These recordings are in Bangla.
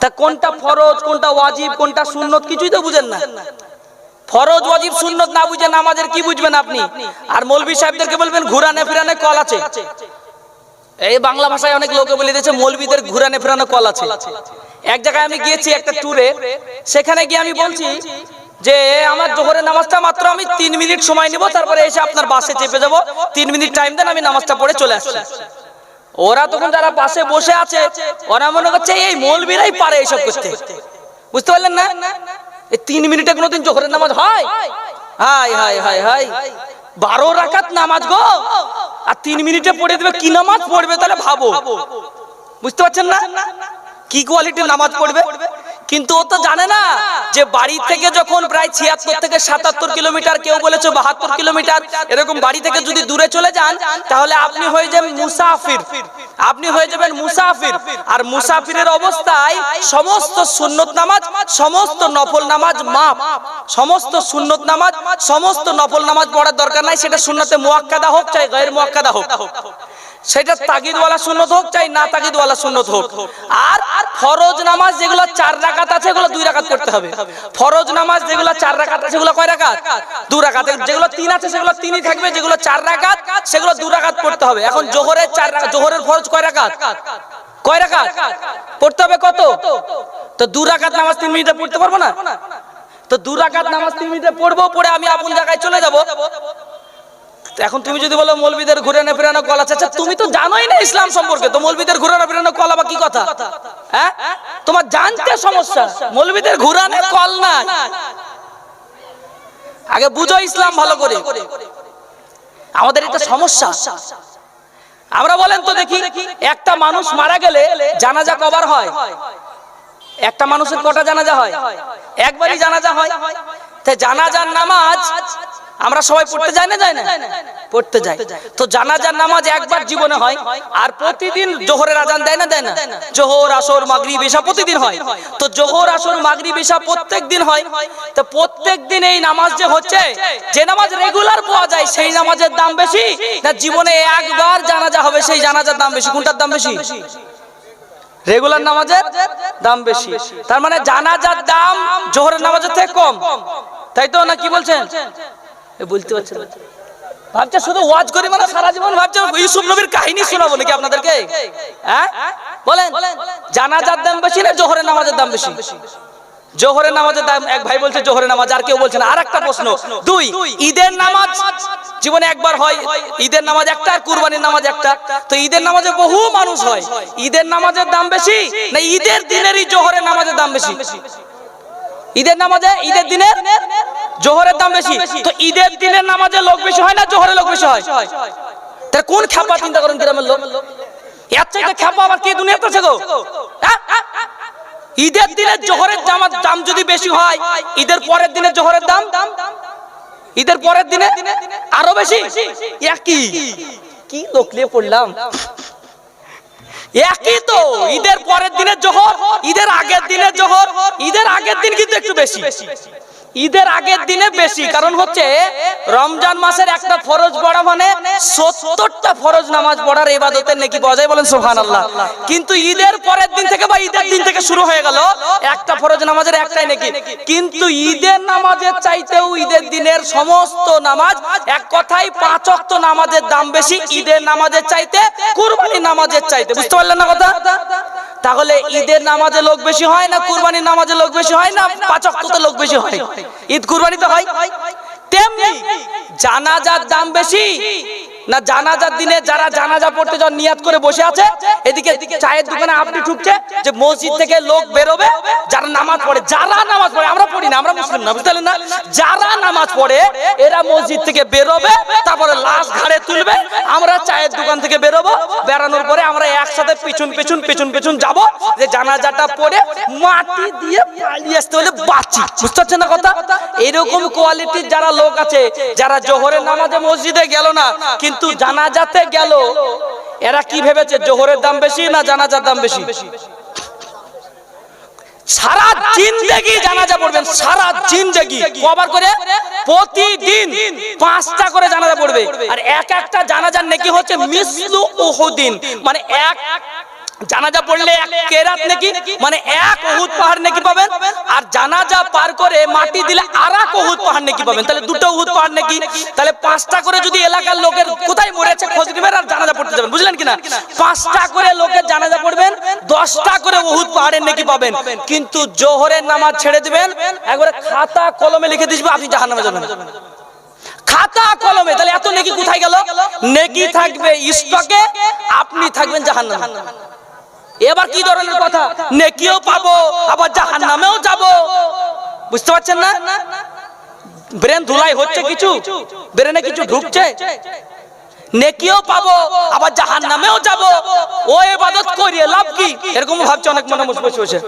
তা কোনটা ফরজ, কোনটা ওয়াজিব, কোনটা সুন্নত কিছুই তো বুঝেন না। ফরজ, ওয়াজিব, সুন্নত না বুঝে নামাজের কি বুঝবেন আপনি? আর মৌলভী সাহেবদেরকে বলবেন, ঘুরানে ফিরানে কল আছে। এই বাংলা ভাষায় অনেক লোকে বলে দিয়েছে মৌলবীদের ঘুরানে ফেরানো কল আছে। এক জায়গায় আমি গিয়েছি একটা ট্যুরে, সেখানে গিয়ে আমি বলছি যে, আমার জোহরের নামাজটা মাত্র আমি তিন মিনিট সময় নিব, তারপরে এসে আপনার বাসে চেপে যাব। তিন মিনিট টাইম দেন, আমি নামাজটা পড়ে চলে আসছি। ওরা তখন যারা পাশে বসে আছে, ওরা মনে করছে এই মৌলবীরাই পারে এইসব করতে। বুঝতে পারলেন না? এই তিন মিনিটে কোনোদিন জোহরের নামাজ হয়? হাই হাই হাই হাই বারো রাখাত নামাজ গো। আর তিন মিনিটে পড়ে দেবে কি নামাজ পড়বে তাহলে ভাবো। বুঝতে পারছেন না? কি কোয়ালিটির নামাজ পড়বে? কিন্তু ও তো জানে না যে বাড়ি থেকে যখন প্রায় ছিয়াত্তর থেকে সাতাত্তর কিলোমিটার, কেউ বলেছে বাহাত্তর কিলোমিটার, এরকম বাড়ি থেকে যদি দূরে চলে যান, তাহলে আপনি হয়ে যাবেন মুসাফির। আপনি হয়ে যাবেন মুসাফির। আর মুসাফিরের অবস্থায় সমস্ত সুন্নত নামাজ, সমস্ত নফল নামাজ মাপ সমস্ত সুন্নত নামাজ, সমস্ত নফল নামাজ পড়ার দরকার নাই, সেটা সুন্নতে মোয়াক্কাদা হোক চাই গায়ের মোয়াক্কাদা হোক। সেটা তাগিদওয়ালা সুন্নত হোক চাই না তাগিদওয়ালা সুন্নত হোক। আর ফরজ নামাজ যেগুলো চার রাকাত আছে সেগুলো দুই রাকাত পড়তে হবে। ফরজ নামাজ যেগুলো চার রাকাত আছে সেগুলো কয় রাকাত? দু রাকাত। যেগুলো তিন আছে, সেগুলো তিনই থাকবে, যেগুলো চার রাকাত, সেগুলো দু রাকাত পড়তে হবে। এখন জোহরের চার জোহরের ফরজ কয় রাকাত? কয় রাকাত? পড়তে হবে কত? তো দু রাকাত নামাজ তিন মিনিটে পড়তে পারব না? তো দু রাকাত নামাজ মিনিটে পড়ব, পড়ে আমি আপন জায়গায় চলে যাব। এখন তুমি যদি বলো, মৌলবীদের ঘুরানো ফেরানো কল আছে আচ্ছা তুমি তো জানোই না ইসলাম সম্পর্কে, তো মৌলবীদের ঘুরানো ফেরানো কল আবার কি কথা? হ্যাঁ? তোমার জানতে সমস্যা। মৌলবীদের ঘুরানো কল না আগে বুঝো ইসলাম ভালো করে। আমাদের এটা সমস্যা। আমরা বলেন তো দেখি, একটা মানুষ মারা গেলে জানাজা কবার হয়? একটা মানুষের কটা জানাজা হয়? একবারই জানাজা হয়। তাই জানাজার নামাজ আমরা সবাই পড়তে যাই না যাই না? পড়তে যাই তো জানাজার নামাজ একবার জীবনে হয় আর প্রতিদিন জোহরের আজান দেয় না দেয় না? জোহর, আসর, মাগরিব এসা প্রতিদিন হয়। তো জোহর, আসর, মাগরিব এসা প্রত্যেক দিন হয়। তো প্রত্যেক দিন এই নামাজ যে হচ্ছে, যে নামাজ রেগুলার পাওয়া যায়, সেই নামাজের দাম বেশি? না জীবনে একবার জানাজা হবে, সেই জানাজার দাম বেশি? কোনটার দাম বেশি? রেগুলার নামাজের দাম বেশি। তার মানে জানাজার দাম জোহরের নামাজের থেকে কম। তাই তো না কি বলছেন? বলতে পারছেন ভাবছে শুধু ওয়াজ করি মানে সারা জীবন ভাবছে ইউসুফ নবীর কাহিনী শোনাবো নাকি আপনাদেরকে? হ্যাঁ? বলেন, জানাজার দাম বেশি না জোহরের নামাজের দাম বেশি? জোহরের নামাজের দাম, এক ভাই বলছে জোহরের নামাজ, আর কেউ বলছে না। আর একটা প্রশ্ন। দুই, ঈদের নামাজ জীবনে একবার হয়, ঈদের নামাজ একটা আর কুরবানির নামাজ একটা। তো ঈদের নামাজে বহু মানুষ হয়। ঈদের নামাজের দাম বেশি না ঈদের দিনেরই জোহরের নামাজের দাম বেশি? ঈদের নামাজে ঈদের দিনের জোহরের দাম বেশি। তো ঈদের দিনের নামাজে লোক বেশি হয় না জোহরের লোক বেশি হয়? তার কোন খ্যাপা চিন্তা করেন গ্রামের লোক? এর চাইতে খ্যাপা আবার কি দুনিয়াতে আছে গো? হ্যাঁ? ঈদের দিনে জোহরের দাম যদি বেশি হয়, ঈদের পরের দিনে জোহরের দাম দাম? ঈদের পরের দিনে আরও বেশি? একই। কি লোক নিয়ে পড়লাম? একই তো। ঈদের পরের দিনের জোহর, ঈদের আগের দিনের জোহর, ঈদের আগের দিন কিন্তু একটু বেশি। ঈদের আগের দিনে বেশি, কারণ হচ্ছে রমজান মাসের একটা ফরজ পড়া মানে সত্তরটা ফরজ নামাজ পড়ার এবাদতের নাকি যায় বলেন সোহান আল্লাহ কিন্তু ঈদের পরের দিন থেকে বা ঈদের দিন থেকে শুরু হয়ে গেল, একটা ফরজ নামাজের একটাই নাকি। কিন্তু ঈদের নামাজের চাইতেও ঈদের দিনের সমস্ত নামাজ এক কথাই পাঁচ অক্ত নামাজের দাম বেশি, ঈদের নামাজের চাইতে কুরবানি নামাজের চাইতে। বুঝতে পারলেন না কথা? তাহলে ঈদের নামাজে লোক বেশি হয় না? কুরবানির নামাজে লোক বেশি হয় না? পাচক তো লোক বেশি হয়। ঈদ কুরবানি তো হয় তেমনি জানাজার দাম বেশি। না, জানাজার দিনে যারা জানাজা পড়তে যাওয়ার নিয়াত করে বসে আছে, এদিকে চায়ের দোকানে আপনি ঢুকছে যে মসজিদ থেকে লোক বেরোবে, যারা নামাজ পড়ে, যারা নামাজ পড়ে, আমরা পড়ি না, আমরা মুসলিম না, বুঝতে না? যারা নামাজ পড়ে, এরা মসজিদ থেকে বেরোবে, তারপরে লাশ ঘাড়ে তুলবে, আমরা চায়ের দোকান থেকে বেরোবো, বেরানোর পরে আমরা একসাথে পিছন পিছন পিছন পিছন যাব, যে জানাজাটা পড়ে মাটি দিয়ে পালিয়ে আসতে হলে বাঁচি, বুঝতে পারছেন না কথা? এরকম কোয়ালিটির যারা লোক আছে, যারা জোহরের নামাজে মসজিদে গেল না কিন্তু জানাজাতে গেল, এরা কি ভেবেছে, জোহরের দাম বেশি না জানাজার দাম বেশি? সারা জিন্দেগি জানাজা পড়বেন, সারা জিন্দেগি। কবার করে? প্রতিদিন পাঁচটা করে জানাজা পড়বে। আর এক একটা জানাজার নাকি হচ্ছে মিসলু ওহুদিন মানে এক জানাজা পড়লে এক কেরাত নাকি? মানে এক উহুদ পাহাড় নাকি পাবেন? আর জানাজা পার করে মাটি দিলে আর এক উহুদ পাহাড় নাকি পাবেন? তাহলে দুটো উহুদ পাহাড় নাকি? তাহলে পাঁচটা করে যদি এলাকার লোকের কোথায় মরেছে খোঁজ নেবেন আর জানাজা পড়তে যাবেন, বুঝলেন কিনা? পাঁচটা করে লোকের জানাজা পড়বেন, দশটা করে উহুদ পাহাড়ের নাকি পাবেন। কিন্তু জোহরের নামাজ ছেড়ে দিবেন, একবারে খাতা কলমে লিখে দিবে আপনি জাহান্নামে যাবেন। খাতা কলমে, তাহলে এত নেকি কোথায় গেল? নেকি থাকবে স্টকে আপনি থাকবেন জাহান্নামে। এবার কি ধরনের কথা? নেকিও পাবো, আবার জাহান্নামেও যাব। বুঝতে পারছেন না? ব্রেন ধুলাই হচ্ছে কিছু? ব্রেনে কিছু ঢুকছে? নেকিও পাবো, আবার জাহান্নামেও যাব। ও ইবাদত করিয়ে লাভ কি? এরকম ভাবছে অনেক মনে বসে বসে।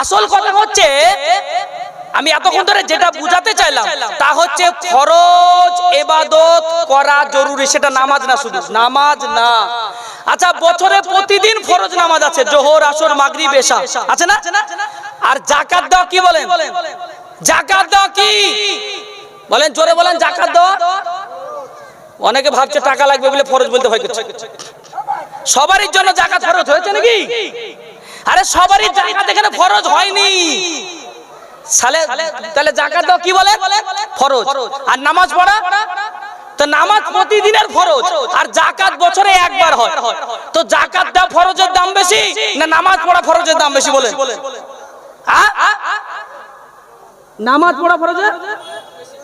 আসল কথা হচ্ছে, আমি এতক্ষণ ধরে যেটা বুঝাতে চাইলাম, তা হচ্ছে ফরজ এবাদত করা জরুরি, সেটা নামাজ না শুধু, নামাজ না। আচ্ছা বছরে প্রতিদিন ফরজ নামাজ আছে জোহর আসর মাগরিব এশা। আছে না? আর জাকাত দাও কি বলেন? জাকাত দাও কি? বলেন জোরে বলেন জাকাত দাও অনেকে ভাবছে টাকা লাগবে বলে ফরজ বলতে ভয় করছে। সবারই জন্য জাকাত ফরজ হয়েছে নাকি? আরে সবারই জাকাত এখানে ফরজ হয়নি। সালে তাহলে জাকাত দাও কি বলে ফরজ। আর নামাজ পড়া? তো নামাজ প্রতিদিনের ফরজ, আর জাকাত বছরে একবার হয়। তো জাকাত দাও ফরজের দাম বেশি না নামাজ পড়া ফরজের দাম বেশি বলেন? আ? নামাজ পড়া ফরজের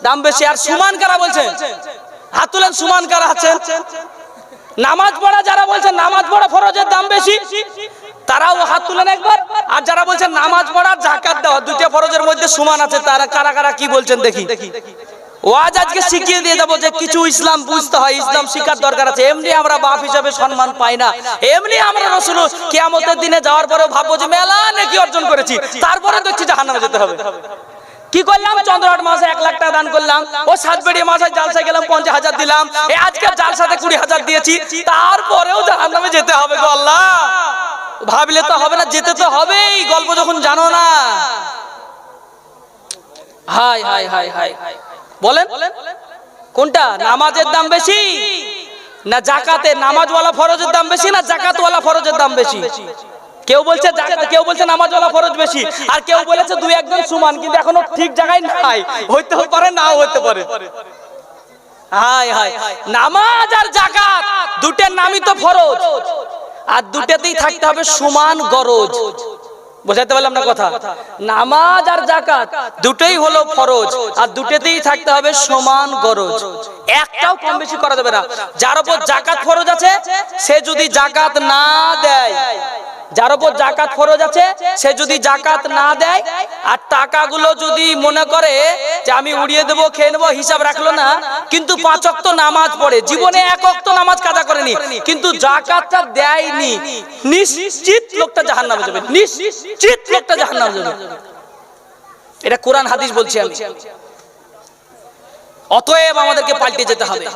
দাম বেশি। আর সুমান কারা বলছেন? হাত তুলেন, সুমান কারা আছেন? নামাজ পড়া যারা বলছেন, নামাজ পড়া ফরজের দাম বেশি, তারাও হাত তুলেন একবার। আর যারা বলছেন, নামাজ পড়া জাকাত দেওয়া, দুইটা ফরজের মধ্যে সমান আছে, তারা কারা কারা কি বলছেন দেখি দেখি। ওয়াজ আজকে শিখিয়ে দিয়ে যাব যে কিছু ইসলাম বুঝতে হয়, ইসলাম শিখার দরকার আছে। এমনি আমরা বাপ হিসাবে সম্মান পাই না। এমনি আমরা রসুল, কিয়ামতের দিনে যাওয়ার পরেও ভাববো যে মেলা নাকি অর্জন করেছি। তারপরে দেখছি জাহান্নামে যেতে হবে। কি করলাম? চন্দ্রহাট মাসে এক লাখ টাকা দান করলাম। ও সাতবেড়ি মাসে জালসা গেলাম, পঞ্চাশ হাজার দিলাম। আজকে জালসাতে কুড়ি হাজার দিয়েছি। তারপরেও জাহান্নামে যেতে হবে গো আল্লাহ। ভাবলে তো হবে না, যেতে তো হবেই। গল্প যখন জানো না। হাই হাই হাই হাই বলেন। কোনটা? নামাজের দাম বেশি না জাকাতে নামাজওয়ালা ফরজের দাম বেশি না জাকাতওয়ালা ফরজের দাম বেশি? কেউ বলছে কেউ বলছে নামাজওয়ালা ফরজ বেশি। আর কেউ বলেছে দুই একজন সমান, কিন্তু এখনও ঠিক জায়গায় নাই। হইতে পারে, নাও হইতে পারে। হাই হাই নামাজ আর জাকাত দুটের নামই তো ফরজ। আর দুটেতেই থাকতে হবে সমান গরজ। বোঝাতে পারলাম না কথা। নামাজ আর জাকাত দুটোই হলো ফরজ, আর দুটোতেই থাকতে হবে সমান গরজ। একটাও কম বেশি করা যাবে না। যার উপর জাকাত ফরজ আছে, সে যদি জাকাত না দেয় যার উপর জাকাত ফরজ আছে, সে যদি জাকাত না দেয়, আর টাকাগুলো যদি মনে করে যে আমি উড়িয়ে দেবো, খেয়ে নেব, হিসাব রাখল না, কিন্তু পাঁচ অক্ত নামাজ পড়ে, জীবনে এক অক্ত নামাজ কাজা করেনি, কিন্তু জাকাতটা দেয়নি, নিশ্চিত লোকটা জাহান নামে যাবে, নিশ্চিত লোকটা জাহান নামে যাবে। এটা কোরআন হাদিস বলছি আমি। অতএব আমাদেরকে পাল্টে যেতে হবে।